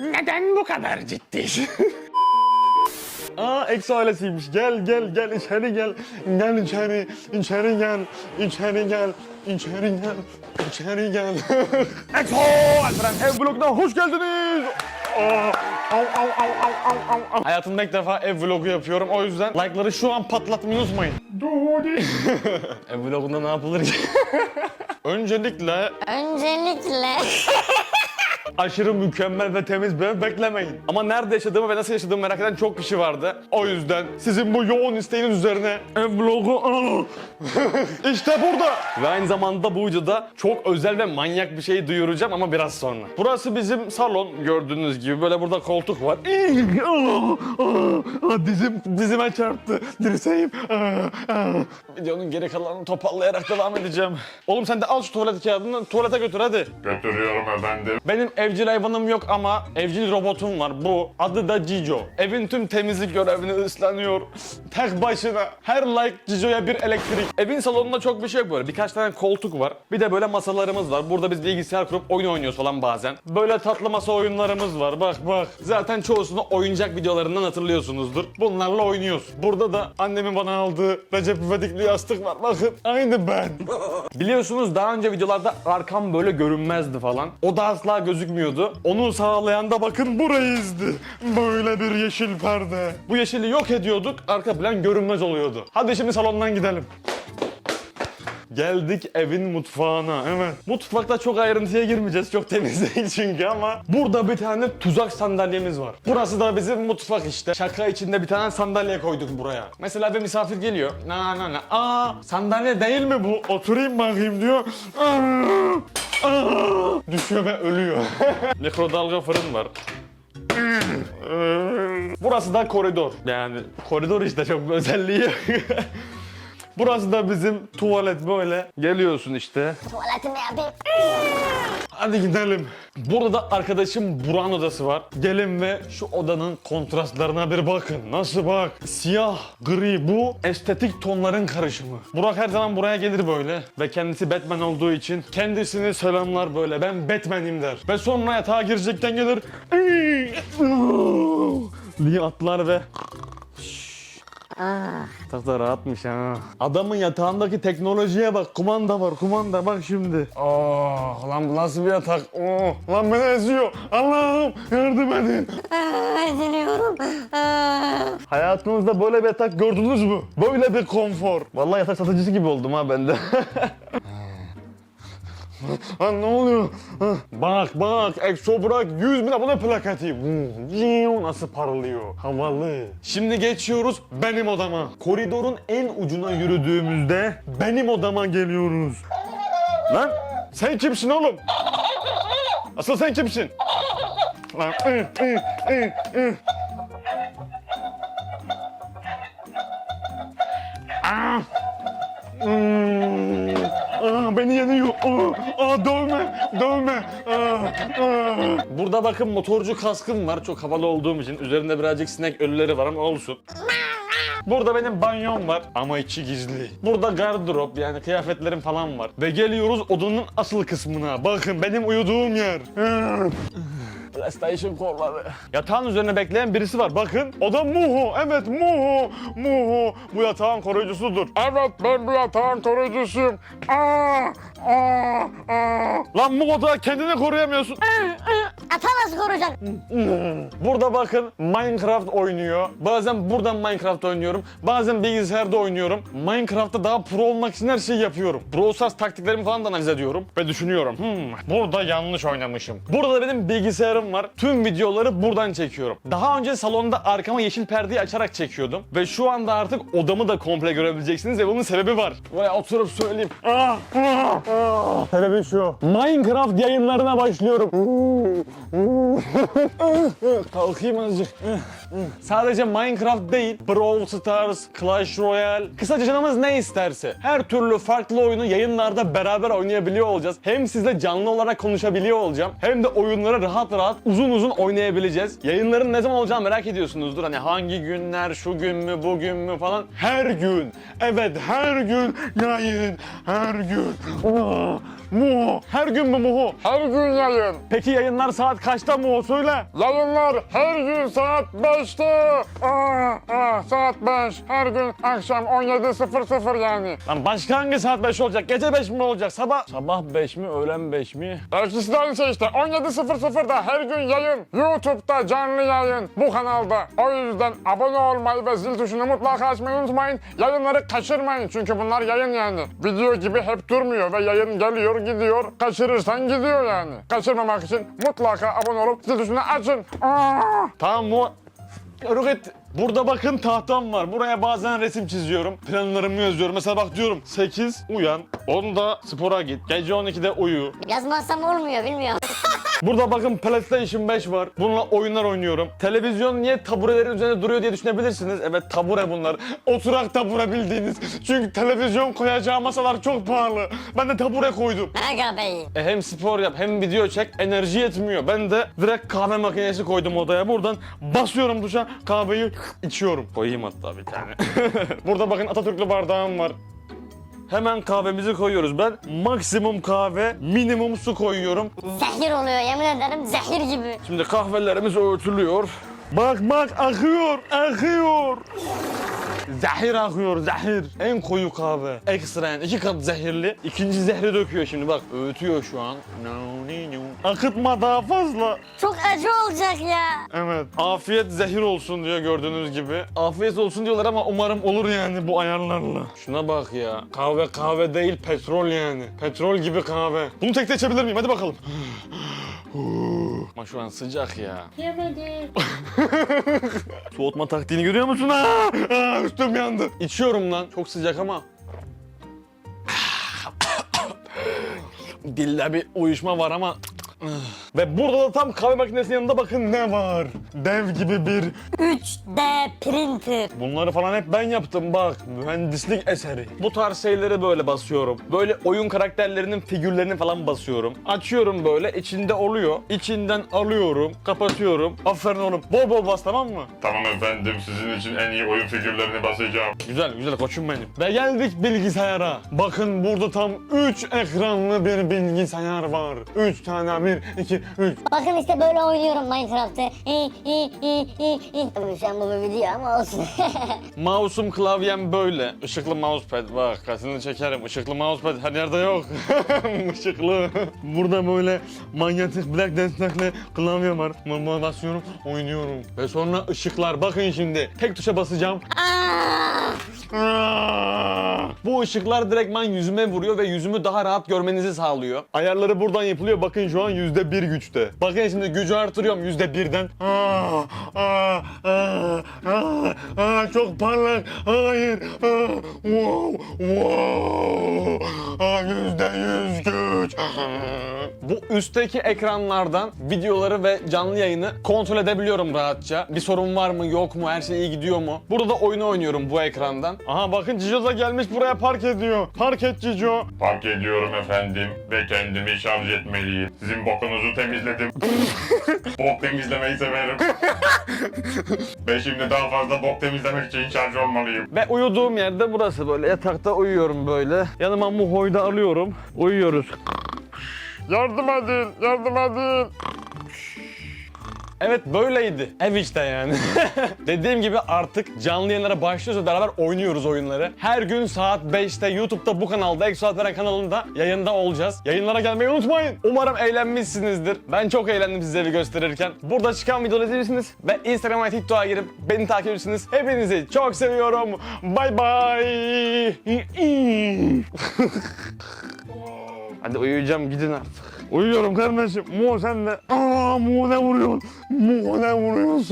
Neden bu kadar ciddi? Aa ex ailesiymiş. Gel gel gel içeri gel. Gel içeri. içeri gel. İçeri gel. İçeri gel. İçeri gel. Exo Alperen ev vloguna hoş geldiniz. Aa, Au, au, au, au, au, au, au. Hayatımda ilk defa ev vlogu yapıyorum. O yüzden like'ları şu an patlatmayı unutmayın. ev vlogunda ne yapılır ki? Öncelikle Öncelikle aşırı mükemmel ve temiz bir ev beklemeyin. Ama nerede yaşadığımı ve nasıl yaşadığımı merak eden çok kişi vardı. O yüzden sizin bu yoğun isteğiniz üzerine ev vlogu işte burada. Ve aynı zamanda bu videoda çok özel ve manyak bir şey duyuracağım ama biraz sonra. Burası bizim salon gördüğünüz gibi. Böyle burada koltuk var. Dizim, dizime çarptı. Dirseğim. Videonun geri kalanını toparlayarak devam edeceğim. Oğlum sen de al şu tuvalet kağıdını tuvalete götür hadi. Götürüyorum efendim. Benim evcil hayvanım yok ama evcil robotum var. Bu adı da Cico. Evin tüm temizlik görevini üstleniyor. Tek başına. Her like Cico'ya bir elektrik. Evin salonunda çok bir şey yok böyle. Birkaç tane koltuk var. Bir de böyle masalarımız var. Burada biz bilgisayar kurup oyun oynuyoruz falan bazen. Böyle tatlı masa oyunlarımız var. Bak bak. Zaten çoğusunu oyuncak videolarından hatırlıyorsunuzdur. Bunlarla oynuyoruz. Burada da annemin bana aldığı Recep İvedikli yastık var. Bakın aynı ben. Biliyorsunuz daha önce videolarda arkam böyle görünmezdi falan. O da asla gözükmüyordu. Onu sağlayan da bakın burayızdı. Böyle bir yeşil perde. Bu yeşili yok ediyorduk, arka plan görünmez oluyordu. Hadi şimdi salondan gidelim. Geldik evin mutfağına. Evet. Mutfakta çok ayrıntıya girmeyeceğiz. Çok temiz değil çünkü ama burada bir tane tuzak sandalyemiz var. Burası da bizim mutfak işte. Şaka içinde bir tane sandalye koyduk buraya. Mesela bir misafir geliyor. Na na na. Aa sandalye değil mi bu? Oturayım bakayım diyor. Aa. Düşüyor ve ölüyor. Mikrodalga fırın var. Burası da koridor. Yani koridor işte çok bir özelliği yok. Burası da bizim tuvalet böyle. Geliyorsun işte. tuvaletimi yapayım. Hadi gidelim. Burada da arkadaşım Burak'ın odası var. Gelin ve şu odanın kontrastlarına bir bakın. Nasıl bak? Siyah, gri bu estetik tonların karışımı. Burak her zaman buraya gelir böyle. Ve kendisi Batman olduğu için kendisini selamlar böyle. Ben Batman'im der. Ve sonra yatağa girecekken gelir. diye atlar ve Yatak da rahatmış ha. Adamın yatağındaki teknolojiye bak. Kumanda var kumanda bak şimdi. Oh lan bu nasıl bir yatak? Oh lan beni eziyor. Allah'ım yardım edin. Aa, Eziliyorum. Aa. Hayatınızda böyle bir yatak gördünüz mü? Böyle bir konfor. Vallahi yatak satıcısı gibi oldum ha ben de. Lan ne oluyor? Ha, Bak bak Exo bırak 100 bin abone plaketi. Hmm, Nasıl parlıyor. Havalı. Şimdi geçiyoruz benim odama. Koridorun en ucuna yürüdüğümüzde benim odama geliyoruz. Lan sen kimsin oğlum? Asıl sen kimsin? Lan ı, ı, ı, ı. Ah! Hmm. Beni yeniyor. Aa, aa, dövme, dövme. Burada bakın motorcu kaskım var. Çok havalı olduğum için. Üzerinde birazcık sinek ölüleri var ama olsun. Burada benim banyom var ama içi gizli. Burada gardırop yani kıyafetlerim falan var. Ve geliyoruz odanın asıl kısmına. Bakın benim uyuduğum yer. PlayStation kolları. Yatağın üzerine bekleyen birisi var. Bakın o da Muhu. Evet Muhu. Muhu bu yatağın koruyucusudur. Evet ben bu yatağın koruyucusuyum. Aa, aa, aa. Lan Muhu da kendini koruyamıyorsun. Ata nasıl koruyacaksın? Burada bakın Minecraft oynuyor. Bazen buradan Minecraft oynuyorum. Bazen bilgisayarda oynuyorum. Minecraft'ta daha pro olmak için her şeyi yapıyorum. Brawl Stars taktiklerimi falan da analiz ediyorum. Ve düşünüyorum. Hmm, burada yanlış oynamışım. Burada da benim bilgisayarım var. Tüm videoları buradan çekiyorum. Daha önce salonda arkama yeşil perdeyi açarak çekiyordum. Ve şu anda artık odamı da komple görebileceksiniz ve bunun sebebi var. Buraya oturup söyleyeyim. Ah, ah, ah. Sebebi şu. Minecraft yayınlarına başlıyorum. Kalkayım azıcık. Sadece Minecraft değil, Brawl Stars, Clash Royale, kısaca canımız ne isterse. Her türlü farklı oyunu yayınlarda beraber oynayabiliyor olacağız. Hem sizle canlı olarak konuşabiliyor olacağım, hem de oyunları rahat rahat uzun uzun oynayabileceğiz. Yayınların ne zaman olacağını merak ediyorsunuzdur. Hani hangi günler, şu gün mü, bugün mü falan. Her gün, evet her gün yayın, her gün. Ah, Muho. Her gün mü Muho? Her gün yayın. Peki yayınlar saat kaçta Muho söyle. Yayınlar her gün saat 5'te. Aa, aa, saat 5. Her gün akşam 17.00 yani. Lan başka hangi saat 5 olacak? Gece 5 mi olacak? Sabah Sabah 5 mi? Öğlen 5 mi? İkisi de aynı şey işte. 17.00'da her gün yayın. YouTube'da canlı yayın. Bu kanalda. O yüzden abone olmayı ve zil tuşunu mutlaka açmayı unutmayın. Yayınları kaçırmayın. Çünkü bunlar yayın yani. Video gibi hep durmuyor ve yayın geliyor gidiyor. Kaçırırsan gidiyor yani. Kaçırmamak için mutlaka abone olup zil tuşunu açın. Aa! Muho. Yürü git. Burada bakın tahtam var. Buraya bazen resim çiziyorum. Planlarımı yazıyorum. Mesela bak diyorum 8 uyan. 10'da spora git. Gece 12'de uyu. Yazmazsam olmuyor bilmiyorum. Burada bakın PlayStation 5 var. Bununla oyunlar oynuyorum. Televizyon niye taburelerin üzerinde duruyor diye düşünebilirsiniz. Evet tabure bunlar. Oturak tabure bildiğiniz. Çünkü televizyon koyacağı masalar çok pahalı. Ben de tabure koydum. Aga bey. E hem spor yap hem video çek enerji yetmiyor. Ben de direkt kahve makinesi koydum odaya. Buradan basıyorum duşa kahveyi içiyorum. Koyayım hatta bir tane. Burada bakın Atatürklü bardağım var. Hemen kahvemizi koyuyoruz. Ben maksimum kahve, minimum su koyuyorum. Zehir oluyor yemin ederim zehir gibi. Şimdi kahvelerimiz öğütülüyor. Bak bak akıyor, akıyor. Zehir akıyor, zehir. En koyu kahve. Ekstra yani iki kat zehirli. İkinci zehri döküyor şimdi bak. Öğütüyor şu an. Akıtma daha fazla. Çok acı olacak ya. Evet. Afiyet zehir olsun diyor gördüğünüz gibi. Afiyet olsun diyorlar ama umarım olur yani bu ayarlarla. Şuna bak ya. Kahve kahve değil petrol yani. Petrol gibi kahve. Bunu tek de içebilir miyim? Hadi bakalım. Ama şu an sıcak ya. Yemedim. Soğutma taktiğini görüyor musun? Aa, aa, üstüm yandı. İçiyorum lan. Çok sıcak ama. Dilde bir uyuşma var ama. Ve burada da tam kahve makinesinin yanında bakın ne var. Dev gibi bir 3D printer. Bunları falan hep ben yaptım bak. Mühendislik eseri. Bu tarz şeyleri böyle basıyorum. Böyle oyun karakterlerinin figürlerini falan basıyorum. Açıyorum böyle içinde oluyor. İçinden alıyorum. Kapatıyorum. Aferin oğlum. Bol bol bas tamam mı? Tamam efendim sizin için en iyi oyun figürlerini basacağım. Güzel güzel koçum benim. Ve geldik bilgisayara. Bakın burada tam 3 ekranlı bir bilgisayar var. 3 tane 1, 2, 3. Bakın işte böyle oynuyorum Minecraft'ı. İ, i, i, i, i. Tabii şu an bu bir video ama olsun. Mouse'um klavyem böyle. Işıklı mousepad bak kasını çekerim. Işıklı mousepad her yerde yok. Işıklı. Burada böyle manyetik black destekli klavye var. Normal basıyorum oynuyorum. Ve sonra ışıklar bakın şimdi. Tek tuşa basacağım. Aa! Aa! Bu ışıklar direktman yüzüme vuruyor ve yüzümü daha rahat görmenizi sağlıyor. Ayarları buradan yapılıyor. Bakın şu an yüzde bir güçte. Bakın şimdi gücü artırıyorum yüzde birden. Aa, aa, aa, aa, çok parlak. Hayır. Aa, wow, wow. Aa, yüzde yüz güç. Bu üstteki ekranlardan videoları ve canlı yayını kontrol edebiliyorum rahatça. Bir sorun var mı yok mu her şey iyi gidiyor mu? Burada da oyunu oynuyorum bu ekrandan. Aha bakın Cicio da gelmiş buraya park ediyor. Park et Cicio. Fark ediyorum efendim ve kendimi şarj etmeliyim. Sizin bokunuzu temizledim. bok temizlemeyi severim. ve şimdi daha fazla bok temizlemek için şarj olmalıyım. Ve uyuduğum yerde burası böyle yatakta uyuyorum böyle. Yanıma muhoyu da alıyorum. Uyuyoruz. Yardım edin, yardım edin. Evet böyleydi. Ev işte yani. Dediğim gibi artık canlı yayınlara başlıyoruz ve beraber oynuyoruz oyunları. Her gün saat 5'te YouTube'da bu kanalda Exo Veren kanalında yayında olacağız. Yayınlara gelmeyi unutmayın. Umarım eğlenmişsinizdir. Ben çok eğlendim size evi gösterirken. Burada çıkan videoları izleyebilirsiniz ve Instagram ve TikTok'a girip beni takip edebilirsiniz. Hepinizi çok seviyorum. Bay bay. Hadi uyuyacağım gidin artık. Uyuyorum kardeşim. Mu sen de. Aa Mu ne vuruyorsun? Mu ne vuruyorsun?